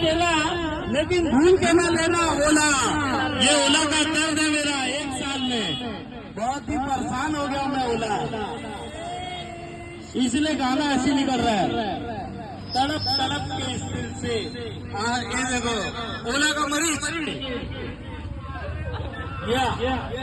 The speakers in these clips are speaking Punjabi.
केला लेकिन भूल के ना लेना ओला ये ओला का दर्द है मेरा एक साल में। बहुत ही परेशान हो गया मैं ओला। इसलिए गाना ऐसे निकल रहा है। तड़प तड़प के दिल से। आ, ये देखो ओला का मरीज़।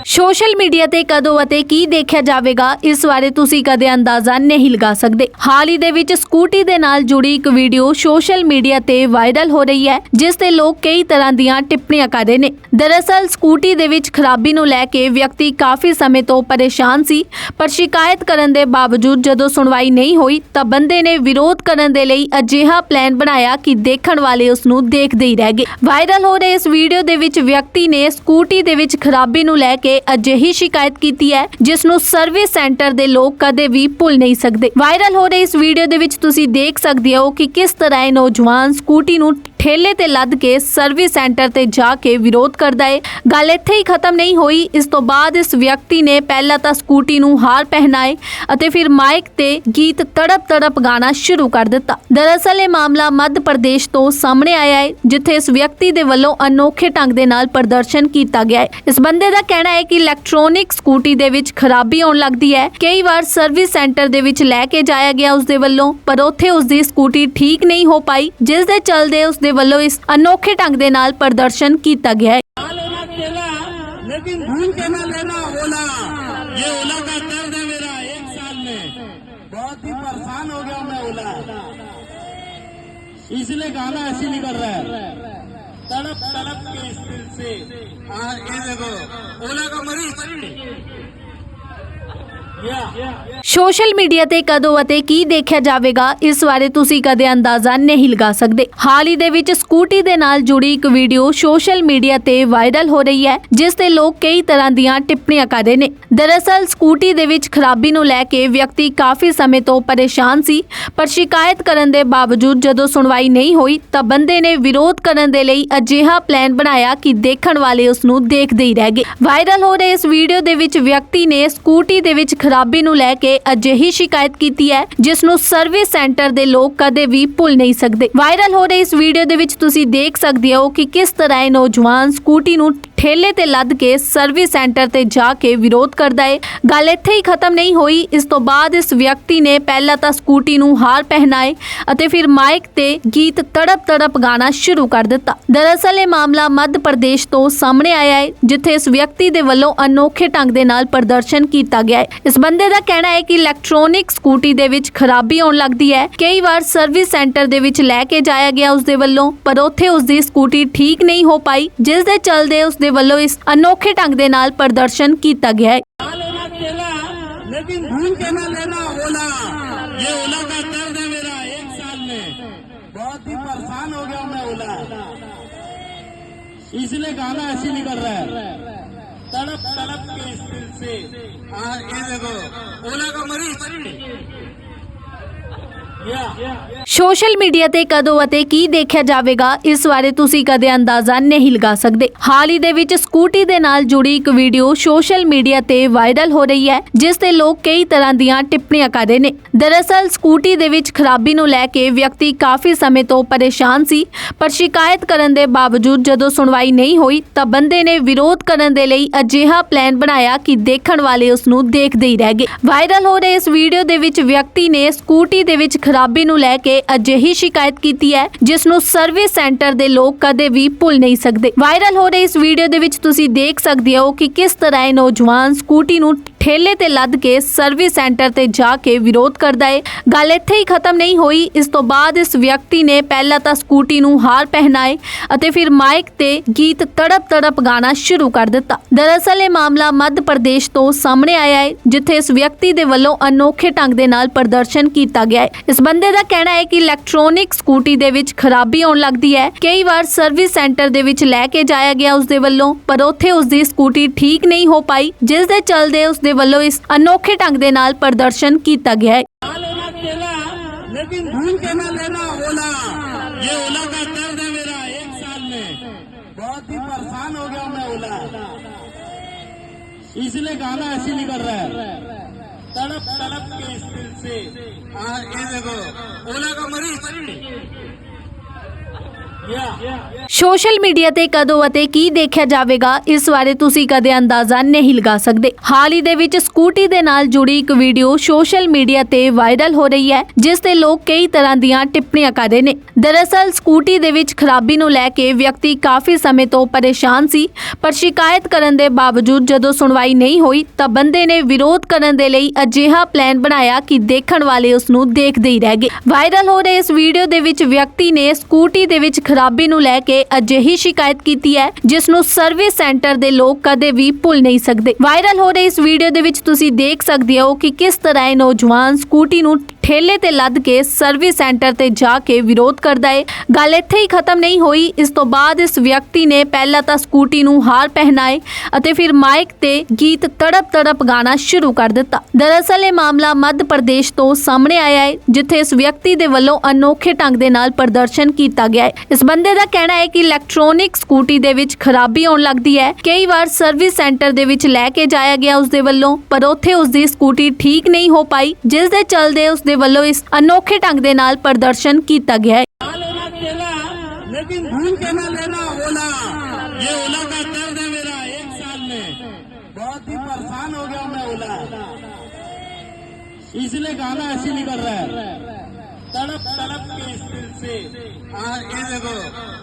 ਸੋਸ਼ਲ ਮੀਡੀਆ ਤੇ ਕਦੋਂ ਅਤੇ ਕੀ ਦੇਖਿਆ ਜਾਵੇਗਾ, ਇਸ ਬਾਰੇ ਤੁਸੀਂ ਕਦੇ ਅੰਦਾਜ਼ਾ ਨਹੀਂ ਲਗਾ ਸਕਦੇ। ਹਾਲ ਹੀ ਦੇ ਵਿੱਚ ਸਕੂਟੀ ਦੇ ਨਾਲ ਜੁੜੀ ਇੱਕ ਵੀਡੀਓ ਸੋਸ਼ਲ ਮੀਡੀਆ ਤੇ ਵਾਇਰਲ ਹੋ ਰਹੀ ਹੈ, ਜਿਸ ਤੇ ਲੋਕ ਕਈ ਤਰ੍ਹਾਂ ਦੀਆਂ ਟਿੱਪਣੀਆਂ ਕਰ ਰਹੇ ਨੇ। ਦਰਅਸਲ ਸਕੂਟੀ ਦੇ ਵਿੱਚ ਖਰਾਬੀ ਨੂੰ ਲੈ ਕੇ ਵਿਅਕਤੀ ਕਾਫੀ ਸਮੇਂ ਤੋਂ ਪਰੇਸ਼ਾਨ ਸੀ, ਪਰ ਸ਼ਿਕਾਇਤ ਕਰਨ ਦੇ ਬਾਵਜੂਦ ਜਦੋਂ ਸੁਣਵਾਈ ਨਹੀਂ ਹੋਈ ਤਾਂ ਬੰਦੇ ਨੇ ਵਿਰੋਧ ਕਰਨ ਦੇ ਲਈ ਅਜਿਹਾ ਪਲਾਨ ਬਣਾਇਆ ਕਿ ਦੇਖਣ ਵਾਲੇ ਉਸ ਨੂੰ ਦੇਖਦੇ ਹੀ ਰਹਿ ਗਏ। ਵਾਇਰਲ ਹੋ ਰਹੇ ਇਸ ਵੀਡੀਓ ਦੇ ਵਿੱਚ ਵਿਅਕਤੀ ਨੇ ਸਕੂਟੀ ਦੇ ਵਿੱਚ ਖਰਾਬੀ ਨੂੰ ਲੈ ਕੇ ਅਜਿਹੀ ਸ਼ਿਕਾਇਤ ਕੀਤੀ ਹੈ, ਜਿਸ ਨੂੰ ਸਰਵਿਸ ਸੈਂਟਰ ਦੇ ਲੋਕ ਕਦੇ ਵੀ ਭੁੱਲ ਨਹੀਂ ਸਕਦੇ। ਵਾਇਰਲ ਹੋ ਰਹੇ ਇਸ ਵੀਡੀਓ ਦੇ ਵਿੱਚ ਤੁਸੀਂ ਦੇਖ ਸਕਦੇ ਹੋ ਕਿ ਕਿਸ ਤਰ੍ਹਾਂ ਇਹ ਨੌਜਵਾਨ ਸਕੂਟੀ ਨੂੰ ਠੇਲੇ ਤੇ ਲੱਦ ਕੇ ਸਰਵਿਸ ਸੈਂਟਰ ਤੇ ਜਾ ਕੇ ਵਿਰੋਧ ਕਰਦਾ ਹੈ ਗੱਲ ਇੱਥੇ ਹੀ ਖਤਮ ਨਹੀਂ ਹੋਈ। ਇਸ ਤੋਂ ਬਾਅਦ ਇਸ ਵਿਅਕਤੀ ਨੇ ਪਹਿਲਾਂ ਤਾਂ ਸਕੂਟੀ ਨੂੰ ਹਾਰ ਪਹਿਨਾਏ ਅਤੇ ਫਿਰ ਮਾਈਕ ਤੇ ਗੀਤ ਤੜਪ ਤੜਪ ਗਾਣਾ ਸ਼ੁਰੂ ਕਰ ਦਿੱਤਾ। ਦਰਅਸਲ ਇਹ ਮਾਮਲਾ ਮੱਧ ਪ੍ਰਦੇਸ਼ ਤੋਂ ਸਾਹਮਣੇ ਆਇਆ ਹੈ ਜਿੱਥੇ ਇਸ ਵਿਅਕਤੀ ਦੇ ਵੱਲੋਂ ਅਨੋਖੇ ਢੰਗ ਦੇ ਨਾਲ ਪ੍ਰਦਰਸ਼ਨ ਕੀਤਾ ਗਿਆ ਹੈ ਇਸ ਬੰਦੇ ਦਾ ਕਹਿਣਾ ਹੈ ਕਿ ਇਲੈਕਟ੍ਰੋਨਿਕ ਸਕੂਟੀ ਦੇ ਵਿੱਚ ਖਰਾਬੀ ਆਉਣ ਲੱਗਦੀ ਹੈ ਕਈ ਵਾਰ ਸਰਵਿਸ ਸੈਂਟਰ ਦੇ ਵਿੱਚ ਲੈ ਕੇ ਜਾਇਆ ਗਿਆ ਉਸ ਦੇ ਵੱਲੋਂ, ਪਰ ਉੱਥੇ ਉਸ ਦੀ ਸਕੂਟੀ ਠੀਕ ਨਹੀਂ ਹੋ ਪਾਈ ਜਿਸ ਦੇ ਚਲਦੇ ਉਸ ਦੇ ਵੱਲੋਂ ਇਸ ਅਨੋਖੇ ਢੰਗ ਦੇ ਨਾਲ ਪ੍ਰਦਰਸ਼ਨ ਕੀਤਾ ਗਿਆ ਹੈ लेना केला लेकिन भूल के ना लेना ओला ये ओला का दर्द है मेरा एक साल में बहुत ही परेशान हो गया मैं ओला इसलिए गाना ऐसे निकल रहा है तड़प तड़प के इस दिल से हाँ ये देखो ओला का मरीज या ਸੋਸ਼ਲ ਮੀਡੀਆ ਤੇ ਕਦੋਂ ਅਤੇ ਕੀ ਦੇਖਿਆ ਜਾਵੇਗਾ, ਇਸ ਬਾਰੇ ਤੁਸੀਂ ਕਦੇ ਅੰਦਾਜ਼ਾ ਨਹੀਂ ਲਗਾ ਸਕਦੇ। ਹਾਲ ਹੀ ਦੇ ਵਿੱਚ ਸਕੂਟੀ ਦੇ ਨਾਲ ਜੁੜੀ ਇੱਕ ਵੀਡੀਓ ਸੋਸ਼ਲ ਮੀਡੀਆ ਤੇ ਵਾਇਰਲ ਹੋ ਰਹੀ ਹੈ, ਜਿਸ ਤੇ ਲੋਕ ਕਈ ਤਰ੍ਹਾਂ ਦੀਆਂ ਟਿੱਪਣੀਆਂ ਕਰ ਰਹੇ ਨੇ। ਦਰਅਸਲ, ਸਕੂਟੀ ਦੇ ਵਿੱਚ ਖਰਾਬੀ ਨੂੰ ਲੈ ਕੇ ਵਿਅਕਤੀ ਕਾਫੀ ਸਮੇਂ ਤੋਂ ਪਰੇਸ਼ਾਨ ਸੀ, ਪਰ ਸ਼ਿਕਾਇਤ ਕਰਨ ਦੇ ਬਾਵਜੂਦ ਜਦੋਂ ਸੁਣਵਾਈ ਨਹੀਂ ਹੋਈ, ਤਾਂ ਬੰਦੇ ਨੇ ਵਿਰੋਧ ਕਰਨ ਦੇ ਲਈ ਅਜਿਹਾ ਪਲਾਨ ਬਣਾਇਆ ਕਿ ਦੇਖਣ ਵਾਲੇ ਉਸ ਨੂੰ ਦੇਖਦੇ ਹੀ ਰਹਿ ਗਏ। ਵਾਇਰਲ ਹੋ ਰਹੇ ਇਸ ਵੀਡੀਓ ਦੇ ਵਿੱਚ ਵਿਅਕਤੀ ਨੇ ਸਕੂਟੀ ਦੇ ਵਿੱਚ ਖਰਾਬੀ ਨੂੰ ਲੈ ਕੇ ਅਜਿਹੀ ਸ਼ਿਕਾਇਤ ਕੀਤੀ ਹੈ, ਜਿਸ ਨੂੰ ਸਰਵਿਸ ਸੈਂਟਰ ਦੇ ਲੋਕ ਕਦੇ ਵੀ ਭੁੱਲ ਨਹੀਂ ਸਕਦੇ। ਵਾਇਰਲ ਹੋ ਰਹੇ ਇਸ ਵੀਡੀਓ ਦੇ ਵਿੱਚ ਤੁਸੀਂ ਦੇਖ ਸਕਦੇ ਹੋ ਕਿ ਕਿਸ ਤਰ੍ਹਾਂ ਇਹ ਨੌਜਵਾਨ ਸਕੂਟੀ ਨੂੰ ਠੇਲੇ ਤੇ ਲੱਦ ਕੇ ਸਰਵਿਸ ਸੈਂਟਰ ਤੇ ਜਾ ਕੇ ਵਿਰੋਧ ਕਰਦਾ ਹੈ। ਗੱਲ ਇੱਥੇ ਹੀ ਖਤਮ ਨਹੀਂ ਹੋਈ। ਇਸ ਤੋਂ ਬਾਅਦ ਇਸ ਵਿਅਕਤੀ ਨੇ ਪਹਿਲਾਂ ਤਾਂ ਸਕੂਟੀ ਨੂੰ ਹਾਰ ਪਹਿਨਾਏ ਅਤੇ ਫਿਰ ਮਾਈਕ ਤੇ ਗੀਤ ਤੜਪ ਤੜਪ ਗਾਣਾ ਸ਼ੁਰੂ ਕਰ ਦਿੱਤਾ। ਦਰਅਸਲ ਇਹ ਮਾਮਲਾ ਮੱਧ ਪ੍ਰਦੇਸ਼ ਤੋਂ ਸਾਹਮਣੇ ਆਇਆ ਹੈ, ਜਿੱਥੇ ਇਸ ਵਿਅਕਤੀ ਦੇ ਵੱਲੋਂ ਅਨੋਖੇ ਢੰਗ ਦੇ ਨਾਲ ਪ੍ਰਦਰਸ਼ਨ ਕੀਤਾ ਗਿਆ ਹੈ। ਇਸ ਬੰਦੇ ਦਾ ਕਹਿਣਾ ਹੈ ਕਿ ਇਲੈਕਟ੍ਰੋਨਿਕ ਸਕੂਟੀ ਦੇ ਵਿੱਚ ਖਰਾਬੀ ਆਉਣ ਲੱਗਦੀ ਹੈ ਕਈ ਵਾਰ ਸਰਵਿਸ ਸੈਂਟਰ ਦੇ ਵਿੱਚ ਲੈ ਕੇ ਜਾਇਆ ਗਿਆ ਉਸ ਦੇ ਵੱਲੋਂ ਪਰ ਉੱਥੇ ਉਸ ਦੀ ਸਕੂਟੀ ਠੀਕ ਨਹੀਂ ਹੋ ਪਾਈ ਜਿਸ ਦੇ ਚਲਦੇ ਉਸ ਦੇ ਵੱਲੋਂ ਇਸ ਅਨੋਖੇ ਢੰਗ ਦੇ ਨਾਲ ਪ੍ਰਦਰਸ਼ਨ ਕੀਤਾ ਗਿਆ ਹੈ लेना केला लेकिन भूल के ना लेना ओला ये ओला का दर्द है मेरा एक साल में बहुत ही परेशान हो गया मैं ओला इसलिए गाना ऐसे निकल रहा है तड़प तड़प के इस दिल से हाँ ये देखो ओला का मरीज या ਸੋਸ਼ਲ ਮੀਡੀਆ ਤੇ ਕਦੋਂ ਅਤੇ ਕੀ ਦੇਖਿਆ ਜਾਵੇਗਾ, ਇਸ ਬਾਰੇ ਤੁਸੀਂ ਕਦੇ ਅੰਦਾਜ਼ਾ ਨਹੀਂ ਲਗਾ ਸਕਦੇ। ਹਾਲ ਹੀ ਦੇ ਵਿੱਚ ਸਕੂਟੀ ਦੇ ਨਾਲ ਜੁੜੀ ਇੱਕ ਵੀਡੀਓ ਸੋਸ਼ਲ ਮੀਡੀਆ ਤੇ ਵਾਇਰਲ ਹੋ ਰਹੀ ਹੈ, ਜਿਸ ਤੇ ਲੋਕ ਕਈ ਤਰ੍ਹਾਂ ਦੀਆਂ ਟਿੱਪਣੀਆਂ ਕਰ ਰਹੇ ਨੇ। ਦਰਅਸਲ, ਸਕੂਟੀ ਦੇ ਵਿੱਚ ਖਰਾਬੀ ਨੂੰ ਲੈ ਕੇ ਵਿਅਕਤੀ ਕਾਫੀ ਸਮੇਂ ਤੋਂ ਪਰੇਸ਼ਾਨ ਸੀ, ਪਰ ਸ਼ਿਕਾਇਤ ਕਰਨ ਦੇ ਬਾਵਜੂਦ ਜਦੋਂ ਸੁਣਵਾਈ ਨਹੀਂ ਹੋਈ, ਤਾਂ ਬੰਦੇ ਨੇ ਵਿਰੋਧ ਕਰਨ ਦੇ ਲਈ ਅਜਿਹਾ ਪਲਾਨ ਬਣਾਇਆ ਕਿ ਦੇਖਣ ਵਾਲੇ ਉਸ ਨੂੰ ਦੇਖਦੇ ਹੀ ਰਹਿ ਗਏ। ਵਾਇਰਲ ਹੋ ਰਹੇ ਇਸ ਵੀਡੀਓ ਦੇ ਵਿੱਚ ਵਿਅਕਤੀ ਨੇ ਸਕੂਟੀ ਦੇ ਵਿੱਚ ਖਰਾਬੀ ਨੂੰ ਲੈ ਕੇ ਅਜਿਹੀ ਸ਼ਿਕਾਇਤ ਕੀਤੀ ਹੈ ਜਿਸ ਨੂੰ ਸਰਵਿਸ ਸੈਂਟਰ ਦੇ ਲੋਕ ਕਦੇ ਵੀ ਭੁੱਲ ਨਹੀਂ ਸਕਦੇ। ਵਾਇਰਲ ਹੋ ਰਹੇ ਇਸ ਵੀਡੀਓ ਦੇ ਵਿੱਚ ਤੁਸੀਂ ਦੇਖ ਸਕਦੇ ਹੋ ਕਿ ਕਿਸ ਤਰ੍ਹਾਂ ਇਹ ਨੌਜਵਾਨ ਸਕੂਟੀ ਨੂੰ ਠੇਲੇ ਤੇ ਲੱਦ ਕੇ ਸਰਵਿਸ ਸੈਂਟਰ ਤੇ ਜਾ ਕੇ ਵਿਰੋਧ ਕਰਦਾ ਹੈ ਗੱਲ ਇੱਥੇ ਹੀ ਖਤਮ ਨਹੀਂ ਹੋਈ। ਇਸ ਤੋਂ ਬਾਅਦ ਇਸ ਵਿਅਕਤੀ ਨੇ ਪਹਿਲਾਂ ਤਾਂ ਸਕੂਟੀ ਨੂੰ ਹਾਰ ਪਹਿਨਾਏ ਅਤੇ ਫਿਰ ਮਾਈਕ ਤੇ ਗੀਤ ਤੜਪ ਤੜਪ ਗਾਣਾ ਸ਼ੁਰੂ ਕਰ ਦਿੱਤਾ। ਦਰਅਸਲ ਇਹ ਮਾਮਲਾ ਮੱਧ ਪ੍ਰਦੇਸ਼ ਤੋਂ ਸਾਹਮਣੇ ਆਇਆ ਹੈ ਜਿੱਥੇ ਇਸ ਵਿਅਕਤੀ ਦੇ ਵੱਲੋਂ ਅਨੋਖੇ ਢੰਗ ਦੇ ਨਾਲ ਪ੍ਰਦਰਸ਼ਨ ਕੀਤਾ ਗਿਆ ਹੈ ਇਸ ਬੰਦੇ ਦਾ ਕਹਿਣਾ ਹੈ ਕਿ ਇਲੈਕਟ੍ਰੋਨਿਕ ਸਕੂਟੀ ਦੇ ਵਿੱਚ ਖਰਾਬੀ ਆਉਣ ਲੱਗਦੀ ਹੈ ਕਈ ਵਾਰ ਸਰਵਿਸ ਸੈਂਟਰ ਦੇ ਵਿੱਚ ਲੈ ਕੇ ਜਾਇਆ ਗਿਆ ਉਸ ਦੇ ਵੱਲੋਂ, ਪਰ ਉੱਥੇ ਉਸ ਦੀ ਸਕੂਟੀ ਠੀਕ ਨਹੀਂ ਹੋ ਪਾਈ ਜਿਸ ਦੇ ਚਲਦੇ ਉਸ ਦੇ ਵੱਲੋਂ ਇਸ ਅਨੋਖੇ ਢੰਗ ਦੇ ਨਾਲ ਪ੍ਰਦਰਸ਼ਨ ਕੀਤਾ ਗਿਆ ਹੈ लेना केला लेकिन भूल के ना लेना ओला ये ओला का दर्द है मेरा एक साल में बहुत ही परेशान हो गया मैं ओला इसलिए गाना ऐसे निकल रहा है तड़प तड़प के इस दिल से हाँ ये देखो ओला का मरीज Yeah. ਸੋਸ਼ਲ ਮੀਡੀਆ ਤੇ ਕਦੋਂ ਅਤੇ ਕੀ ਦੇਖਿਆ ਜਾਵੇਗਾ, ਇਸ ਬਾਰੇ ਤੁਸੀਂ ਕਦੇ ਅੰਦਾਜ਼ਾ ਨਹੀਂ ਲਗਾ ਸਕਦੇ। ਹਾਲ ਹੀ ਦੇ ਵਿੱਚ ਸਕੂਟੀ ਦੇ ਨਾਲ ਜੁੜੀ ਇੱਕ ਵੀਡੀਓ ਸੋਸ਼ਲ ਮੀਡੀਆ ਤੇ ਵਾਇਰਲ ਹੋ ਰਹੀ ਹੈ, ਜਿਸ ਤੇ ਲੋਕ ਕਈ ਤਰ੍ਹਾਂ ਦੀਆਂ ਟਿੱਪਣੀਆਂ ਕਰ ਰਹੇ ਨੇ। ਦਰਅਸਲ, ਸਕੂਟੀ ਦੇ ਵਿੱਚ ਖਰਾਬੀ ਨੂੰ ਲੈ ਕੇ ਵਿਅਕਤੀ ਕਾਫੀ ਸਮੇਂ ਤੋਂ ਪਰੇਸ਼ਾਨ ਸੀ, ਪਰ ਸ਼ਿਕਾਇਤ ਕਰਨ ਦੇ ਬਾਵਜੂਦ ਜਦੋਂ ਸੁਣਵਾਈ ਨਹੀਂ ਹੋਈ, ਤਾਂ ਬੰਦੇ ਨੇ ਵਿਰੋਧ ਕਰਨ ਦੇ ਲਈ ਅਜਿਹਾ ਪਲਾਨ ਬਣਾਇਆ ਕਿ ਦੇਖਣ ਵਾਲੇ ਉਸ ਨੂੰ ਦੇਖਦੇ ਹੀ ਰਹਿ ਗਏ। ਵਾਇਰਲ ਹੋ ਰਹੇ ਇਸ ਵੀਡੀਓ ਦੇ ਵਿੱਚ ਵਿਅਕਤੀ ਨੇ ਸਕੂਟੀ ਦੇ ਵਿੱਚ ਖਰਾਬੀ ਨੂੰ ਲੈ ਕੇ ਅਜਿਹੀ ਸ਼ਿਕਾਇਤ ਕੀਤੀ ਹੈ ਜਿਸ ਨੂੰ ਸਰਵਿਸ ਸੈਂਟਰ ਦੇ ਲੋਕ ਕਦੇ ਵੀ ਭੁੱਲ ਨਹੀਂ ਸਕਦੇ। ਵਾਇਰਲ ਹੋ ਰਹੇ ਇਸ ਵੀਡੀਓ ਦੇ ਵਿੱਚ ਤੁਸੀਂ ਦੇਖ ਸਕਦੇ ਹੋ ਕਿ ਕਿਸ ਤਰ੍ਹਾਂ ਇਹ ਨੌਜਵਾਨ ਸਕੂਟੀ ਨੂੰ ਠੇਲੇ ਤੇ ਲੱਦ ਕੇ ਸਰਵਿਸ ਸੈਂਟਰ ਤੇ ਜਾ ਕੇ ਵਿਰੋਧ ਕਰਦਾ ਹੈ ਗੱਲ ਇੱਥੇ ਹੀ ਖਤਮ ਨਹੀਂ ਹੋਈ। ਇਸ ਤੋਂ ਬਾਅਦ ਇਸ ਵਿਅਕਤੀ ਨੇ ਪਹਿਲਾਂ ਤਾਂ ਸਕੂਟੀ ਨੂੰ ਹਾਰ ਪਹਿਨਾਏ ਅਤੇ ਫਿਰ ਮਾਈਕ ਤੇ ਗੀਤ ਤੜਪ ਤੜਪ ਗਾਣਾ ਸ਼ੁਰੂ ਕਰ ਦਿੱਤਾ। ਦਰਅਸਲ ਇਹ ਮਾਮਲਾ ਮੱਧ ਪ੍ਰਦੇਸ਼ ਤੋਂ ਸਾਹਮਣੇ ਆਇਆ ਹੈ ਜਿੱਥੇ ਇਸ ਵਿਅਕਤੀ ਦੇ ਵੱਲੋਂ ਅਨੋਖੇ ਢੰਗ ਦੇ ਨਾਲ ਪ੍ਰਦਰਸ਼ਨ ਕੀਤਾ ਗਿਆ ਹੈ ਇਸ ਬੰਦੇ ਦਾ ਕਹਿਣਾ ਹੈ ਕਿ ਇਲੈਕਟ੍ਰੋਨਿਕ ਸਕੂਟੀ ਦੇ ਵਿੱਚ ਖਰਾਬੀ ਆਉਣ ਲੱਗਦੀ ਹੈ ਕਈ ਵਾਰ ਸਰਵਿਸ ਸੈਂਟਰ ਦੇ ਵਿੱਚ ਲੈ ਕੇ ਜਾਇਆ ਗਿਆ ਉਸ ਦੇ ਵੱਲੋਂ, ਪਰ ਉੱਥੇ ਉਸ ਦੀ ਸਕੂਟੀ ਠੀਕ ਨਹੀਂ ਹੋ ਪਾਈ ਜਿਸ ਦੇ ਚਲਦੇ ਉਸ ਦੇ ਵੱਲੋਂ ਇਸ ਅਨੋਖੇ ਢੰਗ ਦੇ ਨਾਲ ਪ੍ਰਦਰਸ਼ਨ ਕੀਤਾ ਗਿਆ ਹੈ ना लेना केला लेकिन भूल के ना लेना ओला ये ओला का दर्द है मेरा एक साल में बहुत ही परेशान हो गया मैं ओला इसलिए गाना ऐसे निकल रहा है तड़प तड़प के इस दिल से हाँ ये देखो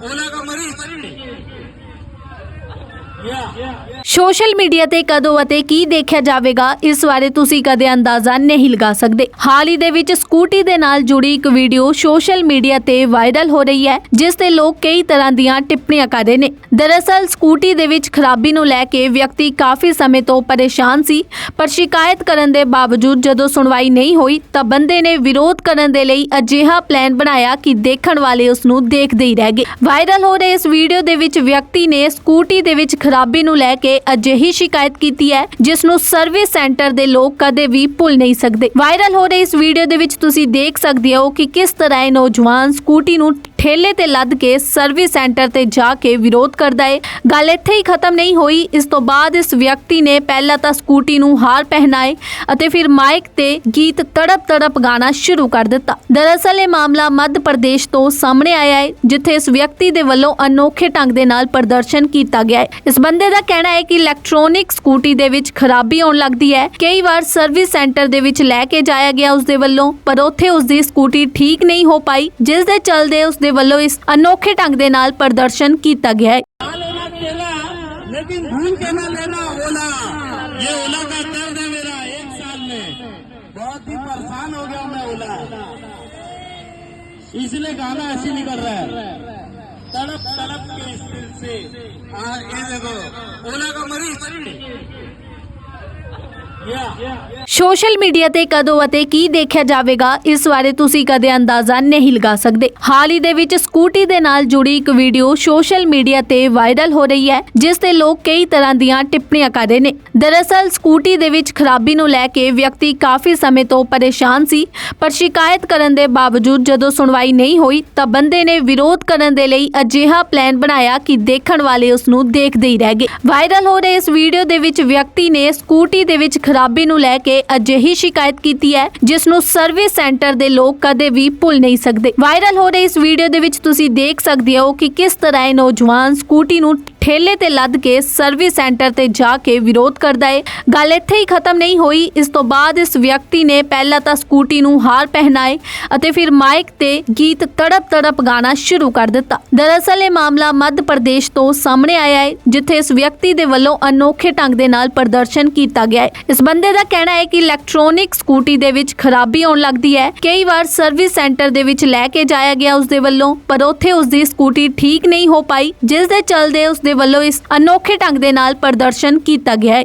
ओला का मरीज या ਸੋਸ਼ਲ ਮੀਡੀਆ ਤੇ ਕਦੋਂ ਅਤੇ ਕੀ ਦੇਖਿਆ ਜਾਵੇਗਾ, ਇਸ ਬਾਰੇ ਤੁਸੀਂ ਕਦੇ ਅੰਦਾਜ਼ਾ ਨਹੀਂ ਲਗਾ ਸਕਦੇ। ਹਾਲ ਹੀ ਦੇ ਵਿੱਚ ਸਕੂਟੀ ਦੇ ਨਾਲ ਜੁੜੀ ਇੱਕ ਵੀਡੀਓ ਸੋਸ਼ਲ ਮੀਡੀਆ ਤੇ ਵਾਇਰਲ ਹੋ ਰਹੀ ਹੈ, ਜਿਸ ਤੇ ਲੋਕ ਕਈ ਤਰ੍ਹਾਂ ਦੀਆਂ ਟਿੱਪਣੀਆਂ ਕਰ ਰਹੇ ਨੇ। ਦਰਅਸਲ, ਸਕੂਟੀ ਦੇ ਵਿੱਚ ਖਰਾਬੀ ਨੂੰ ਲੈ ਕੇ ਵਿਅਕਤੀ ਕਾਫੀ ਸਮੇਂ ਤੋਂ ਪਰੇਸ਼ਾਨ ਸੀ, ਪਰ ਸ਼ਿਕਾਇਤ ਕਰਨ ਦੇ ਬਾਵਜੂਦ ਜਦੋਂ ਸੁਣਵਾਈ ਨਹੀਂ ਹੋਈ, ਤਾਂ ਬੰਦੇ ਨੇ ਵਿਰੋਧ ਕਰਨ ਦੇ ਲਈ ਅਜਿਹਾ ਪਲਾਨ ਬਣਾਇਆ ਕਿ ਦੇਖਣ ਵਾਲੇ ਉਸ ਨੂੰ ਦੇਖਦੇ ਹੀ ਰਹਿ ਗਏ। ਵਾਇਰਲ ਹੋ ਰਹੇ ਇਸ ਵੀਡੀਓ ਦੇ ਵਿੱਚ ਵਿਅਕਤੀ ਨੇ ਸਕੂਟੀ ਦੇ ਵਿੱਚ ਖਰਾਬੀ ਨੂੰ ਲੈ ਕੇ ਅਜਿਹੀ ਸ਼ਿਕਾਇਤ ਕੀਤੀ ਹੈ, ਜਿਸ ਨੂੰ ਸਰਵਿਸ ਸੈਂਟਰ ਦੇ ਲੋਕ ਕਦੇ ਵੀ ਭੁੱਲ ਨਹੀਂ ਸਕਦੇ। ਵਾਇਰਲ ਹੋ ਰਹੇ ਇਸ ਵੀਡੀਓ ਦੇ ਵਿੱਚ ਤੁਸੀਂ ਦੇਖ ਸਕਦੇ ਹੋ ਕਿ ਕਿਸ ਤਰ੍ਹਾਂ ਇਹ ਨੌਜਵਾਨ ਸਕੂਟੀ ਨੂੰ ਠੇਲੇ ਤੇ ਲੱਦ ਕੇ ਸਰਵਿਸ ਸੈਂਟਰ ਤੇ ਜਾ ਕੇ ਵਿਰੋਧ ਕਰਦਾ ਹੈ। ਗੱਲ ਇੱਥੇ ਹੀ ਖਤਮ ਨਹੀਂ ਹੋਈ। ਇਸ ਤੋਂ ਬਾਅਦ ਇਸ ਵਿਅਕਤੀ ਨੇ ਪਹਿਲਾਂ ਤਾਂ ਸਕੂਟੀ ਨੂੰ ਹਾਰ ਪਹਿਨਾਏ ਅਤੇ ਫਿਰ ਮਾਈਕ ਤੇ ਗੀਤ ਤੜਪ ਤੜਪ ਗਾਣਾ ਸ਼ੁਰੂ ਕਰ ਦਿੱਤਾ। ਦਰਅਸਲ ਇਹ ਮਾਮਲਾ ਮੱਧ ਪ੍ਰਦੇਸ਼ ਤੋਂ ਸਾਹਮਣੇ ਆਇਆ ਹੈ, ਜਿੱਥੇ ਇਸ ਵਿਅਕਤੀ ਦੇ ਵੱਲੋਂ ਅਨੋਖੇ ਢੰਗ ਦੇ ਨਾਲ ਪ੍ਰਦਰਸ਼ਨ ਕੀਤਾ ਗਿਆ ਹੈ। ਇਸ ਬੰਦੇ ਦਾ ਕਹਿਣਾ ਹੈ ਕਿ ਇਲੈਕਟ੍ਰੋਨਿਕ ਸਕੂਟੀ ਦੇ ਵਿੱਚ ਖਰਾਬੀ ਆਉਣ ਲੱਗਦੀ ਹੈ ਕਈ ਵਾਰ ਸਰਵਿਸ ਸੈਂਟਰ ਦੇ ਵਿੱਚ ਲੈ ਕੇ ਜਾਇਆ ਗਿਆ ਉਸ ਦੇ ਵੱਲੋਂ ਪਰ ਉੱਥੇ ਉਸ ਦੀ ਸਕੂਟੀ ਠੀਕ ਨਹੀਂ ਹੋ ਪਾਈ ਜਿਸ ਦੇ ਚਲਦੇ ਉਸ ਦੇ ਵੱਲੋਂ ਇਸ ਅਨੋਖੇ ਢੰਗ ਦੇ ਨਾਲ ਪ੍ਰਦਰਸ਼ਨ ਕੀਤਾ ਗਿਆ ਹੈ ना लेना केला लेकिन भूल के ना लेना ओला ये ओला का दर्द है मेरा एक साल में बहुत ही परेशान हो गया मैं ओला इसलिए गाना ऐसे निकल रहा है तड़प तड़प के इस दिल से हाँ ये देखो ओला का मरीज या ਸੋਸ਼ਲ ਮੀਡੀਆ ਤੇ ਕਦੋਂ ਅਤੇ ਕੀ ਦੇਖਿਆ ਜਾਵੇਗਾ, ਇਸ ਬਾਰੇ ਤੁਸੀਂ ਕਦੇ ਅੰਦਾਜ਼ਾ ਨਹੀਂ ਲਗਾ ਸਕਦੇ। ਹਾਲ ਹੀ ਦੇ ਵਿੱਚ ਸਕੂਟੀ ਦੇ ਨਾਲ ਜੁੜੀ ਇੱਕ ਵੀਡੀਓ ਸੋਸ਼ਲ ਮੀਡੀਆ ਤੇ ਵਾਇਰਲ ਹੋ ਰਹੀ ਹੈ, ਜਿਸ ਤੇ ਲੋਕ ਕਈ ਤਰ੍ਹਾਂ ਦੀਆਂ ਟਿੱਪਣੀਆਂ ਕਰ ਰਹੇ ਨੇ। ਦਰਅਸਲ, ਸਕੂਟੀ ਦੇ ਵਿੱਚ ਖਰਾਬੀ ਨੂੰ ਲੈ ਕੇ ਵਿਅਕਤੀ ਕਾਫੀ ਸਮੇਂ ਤੋਂ ਪਰੇਸ਼ਾਨ ਸੀ, ਪਰ ਸ਼ਿਕਾਇਤ ਕਰਨ ਦੇ ਬਾਵਜੂਦ ਜਦੋਂ ਸੁਣਵਾਈ ਨਹੀਂ ਹੋਈ, ਤਾਂ ਬੰਦੇ ਨੇ ਵਿਰੋਧ ਕਰਨ ਦੇ ਲਈ ਅਜਿਹਾ ਪਲਾਨ ਬਣਾਇਆ ਕਿ ਦੇਖਣ ਵਾਲੇ ਉਸ ਨੂੰ ਦੇਖਦੇ ਹੀ ਰਹਿ ਗਏ। ਵਾਇਰਲ ਹੋ ਰਹੇ ਇਸ ਵੀਡੀਓ ਦੇ ਵਿੱਚ ਵਿਅਕਤੀ ਨੇ ਸਕੂਟੀ ਦੇ ਵਿੱਚ ਖਰਾਬੀ ਨੂੰ ਲੈ ਕੇ ਅਜਿਹੀ ਸ਼ਿਕਾਇਤ ਕੀਤੀ ਹੈ, ਜਿਸ ਨੂੰ ਸਰਵਿਸ ਸੈਂਟਰ ਦੇ ਲੋਕ ਕਦੇ ਵੀ ਭੁੱਲ ਨਹੀਂ ਸਕਦੇ। ਵਾਇਰਲ ਹੋ ਰਹੇ ਇਸ ਵੀਡੀਓ ਦੇ ਵਿੱਚ ਤੁਸੀਂ ਦੇਖ ਸਕਦੇ ਹੋ ਕਿ ਕਿਸ ਤਰ੍ਹਾਂ ਇਹ ਨੌਜਵਾਨ ਸਕੂਟੀ ਨੂੰ ਠੇਲੇ ਤੇ ਲੱਦ ਕੇ ਸਰਵਿਸ ਸੈਂਟਰ ਤੇ ਜਾ ਕੇ ਵਿਰੋਧ ਕਰਦਾ ਏ। ਗੱਲ ਇੱਥੇ ਹੀ ਖਤਮ ਨਹੀਂ ਹੋਈ। ਇਸ ਤੋਂ ਬਾਅਦ ਇਸ ਵਿਅਕਤੀ ਨੇ ਪਹਿਲਾਂ ਤਾਂ ਸਕੂਟੀ ਨੂੰ ਹਾਰ ਪਹਿਨਾਏ ਅਤੇ ਫਿਰ ਮਾਈਕ ਤੇ ਗੀਤ ਤੜਪ ਤੜਪ ਗਾਣਾ ਸ਼ੁਰੂ ਕਰ ਦਿੱਤਾ। ਦਰਅਸਲ ਇਹ ਮਾਮਲਾ ਮੱਧ ਪ੍ਰਦੇਸ਼ ਤੋਂ ਸਾਹਮਣੇ ਆਇਆ ਹੈ ਜਿੱਥੇ ਇਸ ਵਿਅਕਤੀ ਦੇ ਵੱਲੋਂ ਅਨੋਖੇ ਢੰਗ ਦੇ ਨਾਲ ਪ੍ਰਦਰਸ਼ਨ ਕੀਤਾ ਗਿਆ ਹੈ ਇਸ ਬੰਦੇ ਦਾ ਕਹਿਣਾ ਹੈ ਕਿ ਇਲੈਕਟ੍ਰੋਨਿਕ ਸਕੂਟੀ ਦੇ ਵਿੱਚ ਖਰਾਬੀ ਆਉਣ ਲੱਗਦੀ ਹੈ ਕਈ ਵਾਰ ਸਰਵਿਸ ਸੈਂਟਰ ਦੇ ਵਿੱਚ ਲੈ ਕੇ ਜਾਇਆ ਗਿਆ ਉਸ ਦੇ ਵੱਲੋਂ, ਪਰ ਉੱਥੇ ਉਸ ਦੀ ਸਕੂਟੀ ਠੀਕ ਨਹੀਂ ਹੋ ਪਾਈ ਜਿਸ ਦੇ ਚਲਦੇ ਉਸ ਦੇ ਵੱਲੋਂ ਇਸ ਅਨੋਖੇ ਢੰਗ ਦੇ ਨਾਲ ਪ੍ਰਦਰਸ਼ਨ ਕੀਤਾ ਗਿਆ ਹੈ।